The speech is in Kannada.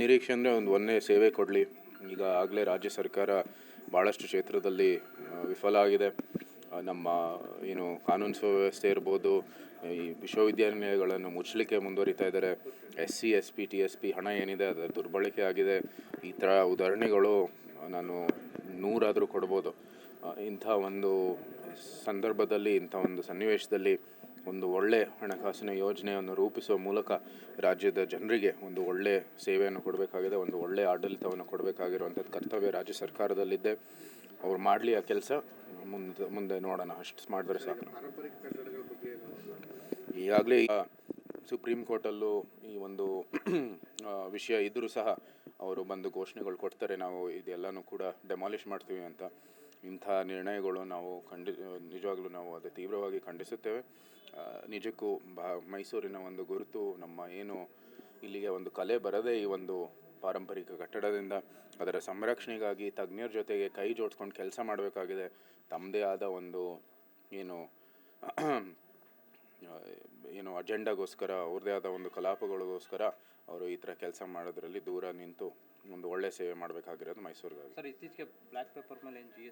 ನಿರೀಕ್ಷೆ ಅಂದರೆ ಒಂದು ಒಂದೇ ಸೇವೆ ಕೊಡಲಿ. ಈಗ ಆಗಲೇ ರಾಜ್ಯ ಸರ್ಕಾರ ಭಾಳಷ್ಟು ಕ್ಷೇತ್ರದಲ್ಲಿ ವಿಫಲ ಆಗಿದೆ. ನಮ್ಮ, ಏನು, ಕಾನೂನು ಸುವ್ಯವಸ್ಥೆ ಇರ್ಬೋದು, ಈ ವಿಶ್ವವಿದ್ಯಾನಿಲಯಗಳನ್ನು ಮುಚ್ಚಲಿಕ್ಕೆ ಮುಂದುವರಿತಾ ಇದ್ದಾರೆ. S C, S P, T S P ಹಣ ಏನಿದೆ, ಅದರ ದುರ್ಬಳಕೆ ಆಗಿದೆ. ಈ ಥರ ಉದಾಹರಣೆಗಳು ನಾನು ನೂರಾದರೂ ಕೊಡ್ಬೋದು. ಇಂಥ ಒಂದು ಸಂದರ್ಭದಲ್ಲಿ, ಇಂಥ ಒಂದು ಸನ್ನಿವೇಶದಲ್ಲಿ ಒಂದು ಒಳ್ಳೆ ಹಣಕಾಸಿನ ಯೋಜನೆಯನ್ನು ರೂಪಿಸುವ ಮೂಲಕ ರಾಜ್ಯದ ಜನರಿಗೆ ಒಂದು ಒಳ್ಳೆ ಸೇವೆಯನ್ನು ಕೊಡಬೇಕಾಗಿದೆ, ಒಂದು ಒಳ್ಳೆ ಆಡಳಿತವನ್ನು ಕೊಡಬೇಕಾಗಿರುವಂಥದ್ದು ಕರ್ತವ್ಯ ರಾಜ್ಯ ಸರ್ಕಾರದಲ್ಲಿದ್ದೆ ಅವ್ರು ಮಾಡಲಿ ಆ ಕೆಲಸ, ಮುಂದೆ ಮುಂದೆ ನೋಡೋಣ, ಅಷ್ಟು ಮಾಡಿದ್ರೆ ಸಾಕು. ಈಗಾಗಲೇ ಈಗ ಸುಪ್ರೀಂ ಕೋರ್ಟಲ್ಲೂ ಈ ಒಂದು ವಿಷಯ ಇದ್ದರೂ ಸಹ ಅವರು ಬಂದು ಘೋಷಣೆಗಳು ಕೊಡ್ತಾರೆ. ನಾವು ಇದೆಲ್ಲನೂ ಕೂಡ ಡೆಮಾಲಿಷ್ ಮಾಡ್ತೀವಿ ಅಂತ. ಇಂಥ ನಿರ್ಣಯಗಳು ನಾವು ಖಂಡಿ, ನಿಜವಾಗ್ಲೂ ನಾವು ಅದು ತೀವ್ರವಾಗಿ ಖಂಡಿಸುತ್ತೇವೆ. ನಿಜಕ್ಕೂ ಬಾ, ಮೈಸೂರಿನ ಒಂದು ಗುರುತು ನಮ್ಮ ಏನು ಇಲ್ಲಿಗೆ ಒಂದು ಕಲೆ ಬರದೇ ಈ ಒಂದು ಪಾರಂಪರಿಕ ಕಟ್ಟಡದಿಂದ, ಅದರ ಸಂರಕ್ಷಣೆಗಾಗಿ ತಜ್ಞರ ಜೊತೆಗೆ ಕೈ ಜೋಡಿಸ್ಕೊಂಡು ಕೆಲಸ ಮಾಡಬೇಕಾಗಿದೆ. ತಮ್ಮದೇ ಆದ ಒಂದು ಏನು ಏನು ಅಜೆಂಡಾಗೋಸ್ಕರ ಅವ್ರದ್ದೇ ಆದ ಒಂದು ಕಲಾಪಗಳಿಗೋಸ್ಕರ ಅವರು ಈ ಥರ ಕೆಲಸ ಮಾಡೋದ್ರಲ್ಲಿ ದೂರ ನಿಂತು ಒಂದು ಒಳ್ಳೆ ಸೇವೆ ಮಾಡಬೇಕಾಗಿರೋದು ಮೈಸೂರಿಗಾಗಿ. ಸರ್, ಇತ್ತೀಚೆಗೆ ಬ್ಲ್ಯಾಕ್ ಪೇಪರ್ ಮೇಲೆ ಜಿ